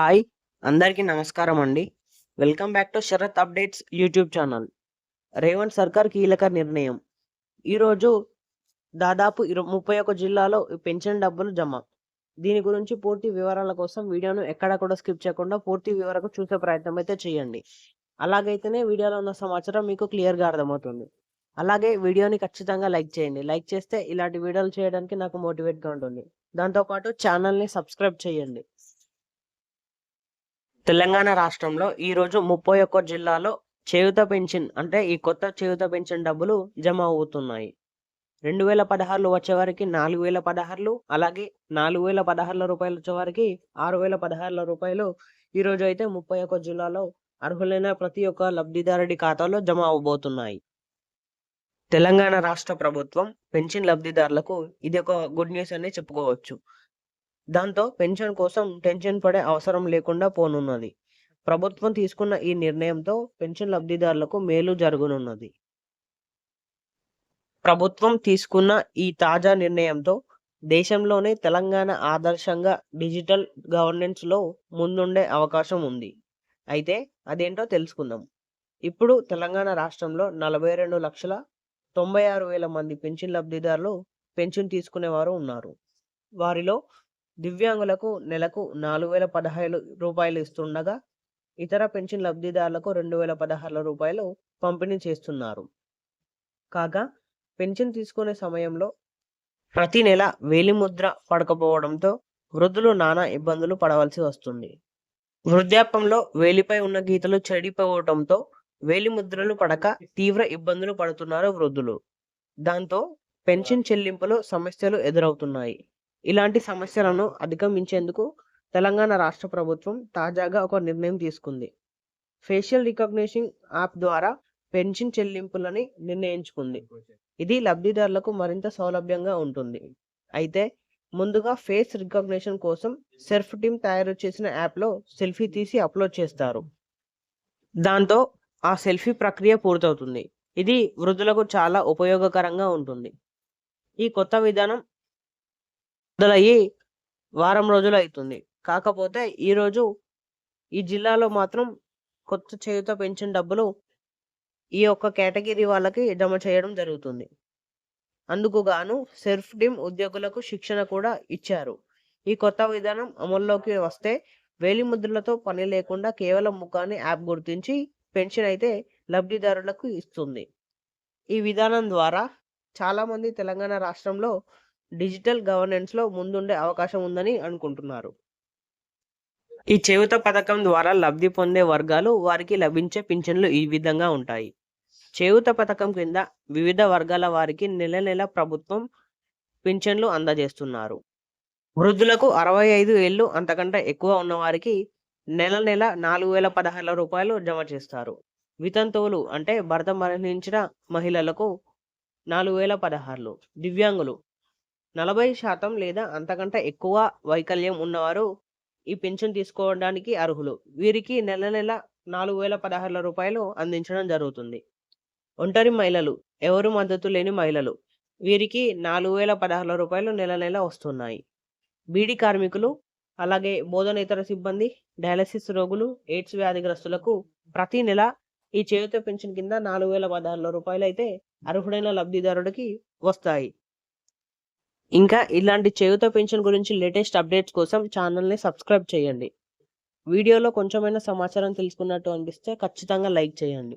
Hi అందరికీ నమస్కారం అండి. Welcome back to Sharath updates YouTube channel. Revanth సర్కార్ కీలక నిర్ణయం. ఈరోజు దాదాపు ఇరు ముప్పై ఒక్క జిల్లాలో పెన్షన్ డబ్బులు జమ. దీని గురించి పూర్తి వివరాల కోసం వీడియోను ఎక్కడా కూడా స్కిప్ చేయకుండా పూర్తి వివరకు చూసే ప్రయత్నం అయితే చేయండి. అలాగైతేనే వీడియోలో ఉన్న సమాచారం మీకు క్లియర్గా అర్థమవుతుంది. అలాగే వీడియోని ఖచ్చితంగా లైక్ చేయండి. లైక్ చేస్తే ఇలాంటి వీడియోలు చేయడానికి నాకు మోటివేట్గా ఉంటుంది. దాంతోపాటు ఛానల్ని సబ్స్క్రైబ్ చేయండి. తెలంగాణ రాష్ట్రంలో ఈ రోజు ముప్పై ఒక్క జిల్లాలో చేయుత పెన్షన్ అంటే ఈ కొత్త చేయుత పెన్షన్ డబ్బులు జమ అవుతున్నాయి. రెండు వేల పదహారులు వచ్చే వారికి నాలుగు వేల పదహారులు అలాగే నాలుగు వేల పదహారుల రూపాయలు వచ్చే వారికి ఆరు వేల పదహారుల రూపాయలు ఈ అయితే ముప్పై ఒక్క జిల్లాలో అర్హులైన ప్రతి ఒక్క లబ్ధిదారుడి ఖాతాలో జమ అవబోతున్నాయి. తెలంగాణ రాష్ట్ర ప్రభుత్వం పెన్షన్ లబ్ధిదారులకు ఇది ఒక గుడ్ న్యూస్ అని చెప్పుకోవచ్చు. దాంతో పెన్షన్ కోసం టెన్షన్ పడే అవసరం లేకుండా పోనున్నది. ప్రభుత్వం తీసుకున్న ఈ నిర్ణయంతో పెన్షన్ లబ్ధిదారులకు మేలు జరగనున్నది. ప్రభుత్వం తీసుకున్న ఈ తాజా నిర్ణయంతో దేశంలోనే తెలంగాణ ఆదర్శంగా డిజిటల్ గవర్నెన్స్లో ముందుండే అవకాశం ఉంది. అయితే అదేంటో తెలుసుకుందాం. ఇప్పుడు తెలంగాణ రాష్ట్రంలో నలభై రెండు లక్షల తొంభై ఆరు వేల మంది పెన్షన్ లబ్ధిదారులు పెన్షన్ తీసుకునేవారు ఉన్నారు. వారిలో దివ్యాంగులకు నెలకు నాలుగు వేల పదహైదు రూపాయలు ఇస్తుండగా ఇతర పెన్షన్ లబ్ధిదారులకు రెండు వేల పదహారు రూపాయలు పంపిణీ చేస్తున్నారు. కాగా పెన్షన్ తీసుకునే సమయంలో ప్రతి నెల వేలిముద్ర పడకపోవడంతో వృద్ధులు నానా ఇబ్బందులు పడవలసి వస్తుంది. వృద్ధాప్యంలో వేలిపై ఉన్న గీతలు చెడిపోవడంతో వేలిముద్రలు పడక తీవ్ర ఇబ్బందులు పడుతున్నారు వృద్ధులు. దాంతో పెన్షన్ చెల్లింపులో సమస్యలు ఎదురవుతున్నాయి. ఇలాంటి సమస్యలను అధిగమించేందుకు తెలంగాణ రాష్ట్ర ప్రభుత్వం తాజాగా ఒక నిర్ణయం తీసుకుంది. ఫేషియల్ రికగ్నిషన్ యాప్ ద్వారా పెన్షన్ చెల్లింపులని నిర్ణయించుకుంది. ఇది లబ్ధిదారులకు మరింత సౌలభ్యంగా ఉంటుంది. అయితే ముందుగా ఫేస్ రికగ్నిషన్ కోసం సెల్ఫ్ టీమ్ తయారు చేసిన యాప్లో సెల్ఫీ తీసి అప్లోడ్ చేస్తారు. దాంతో ఆ సెల్ఫీ ప్రక్రియ పూర్తవుతుంది. ఇది వృద్ధులకు చాలా ఉపయోగకరంగా ఉంటుంది. ఈ కొత్త విధానం మొదలయ్యి వారం రోజులు అవుతుంది కాకపోతే ఈరోజు ఈ జిల్లాలో మాత్రం కొత్త చేయుత పెన్షన్ డబ్బులు ఈ యొక్క కేటగిరీ వాళ్ళకి జమ చేయడం జరుగుతుంది. అందుకు గాను సెల్ఫ్ డిమ్ ఉద్యోగులకు శిక్షణ కూడా ఇచ్చారు. ఈ కొత్త విధానం అమల్లోకి వస్తే వేలిముద్రలతో పని లేకుండా కేవలం ముఖాన్ని యాప్ గుర్తించి పెన్షన్ అయితే లబ్ధిదారులకు ఇస్తుంది. ఈ విధానం ద్వారా చాలామంది తెలంగాణ రాష్ట్రంలో డిజిటల్ గవర్నెన్స్లో ముందుండే అవకాశం ఉందని అనుకుంటున్నారు. ఈ చేయుత పథకం ద్వారా లబ్ధి పొందే వర్గాలు వారికి లభించే పింఛన్లు ఈ విధంగా ఉంటాయి. చేయుత పథకం కింద వివిధ వర్గాల వారికి నెల నెల ప్రభుత్వం పింఛన్లు అందజేస్తున్నారు. వృద్ధులకు అరవై ఐదు ఏళ్ళు అంతకంటే ఎక్కువ ఉన్నవారికి నెల నెల నాలుగు వేల పదహారు రూపాయలు జమ చేస్తారు. వితంతువులు అంటే భర్త మరణించిన మహిళలకు నాలుగు వేల పదహారులు. దివ్యాంగులు నలభై శాతం లేదా అంతకంటే ఎక్కువ వైకల్యం ఉన్నవారు ఈ పెన్షన్ తీసుకోవడానికి అర్హులు. వీరికి నెల నెల నాలుగు వేల పదహారుల రూపాయలు అందించడం జరుగుతుంది. ఒంటరి మహిళలు ఎవరు మద్దతు లేని మహిళలు వీరికి నాలుగు వేల పదహారుల రూపాయలు నెల నెల వస్తున్నాయి. బీడీ కార్మికులు అలాగే బోధనేతర సిబ్బంది డయాలసిస్ రోగులు ఎయిడ్స్ వ్యాధిగ్రస్తులకు ప్రతి నెల ఈ చేయుత పెన్షన్ కింద నాలుగు వేల పదహారుల రూపాయలు అయితే అర్హుడైన లబ్ధిదారుడికి వస్తాయి. ఇంకా ఇలాంటి చేయుత పెన్షన్ గురించి లేటెస్ట్ అప్డేట్స్ కోసం ఛానల్ని సబ్స్క్రైబ్ చేయండి. వీడియోలో కొంచెమైనా సమాచారం తెలుసుకున్నట్టు అనిపిస్తే ఖచ్చితంగా లైక్ చేయండి.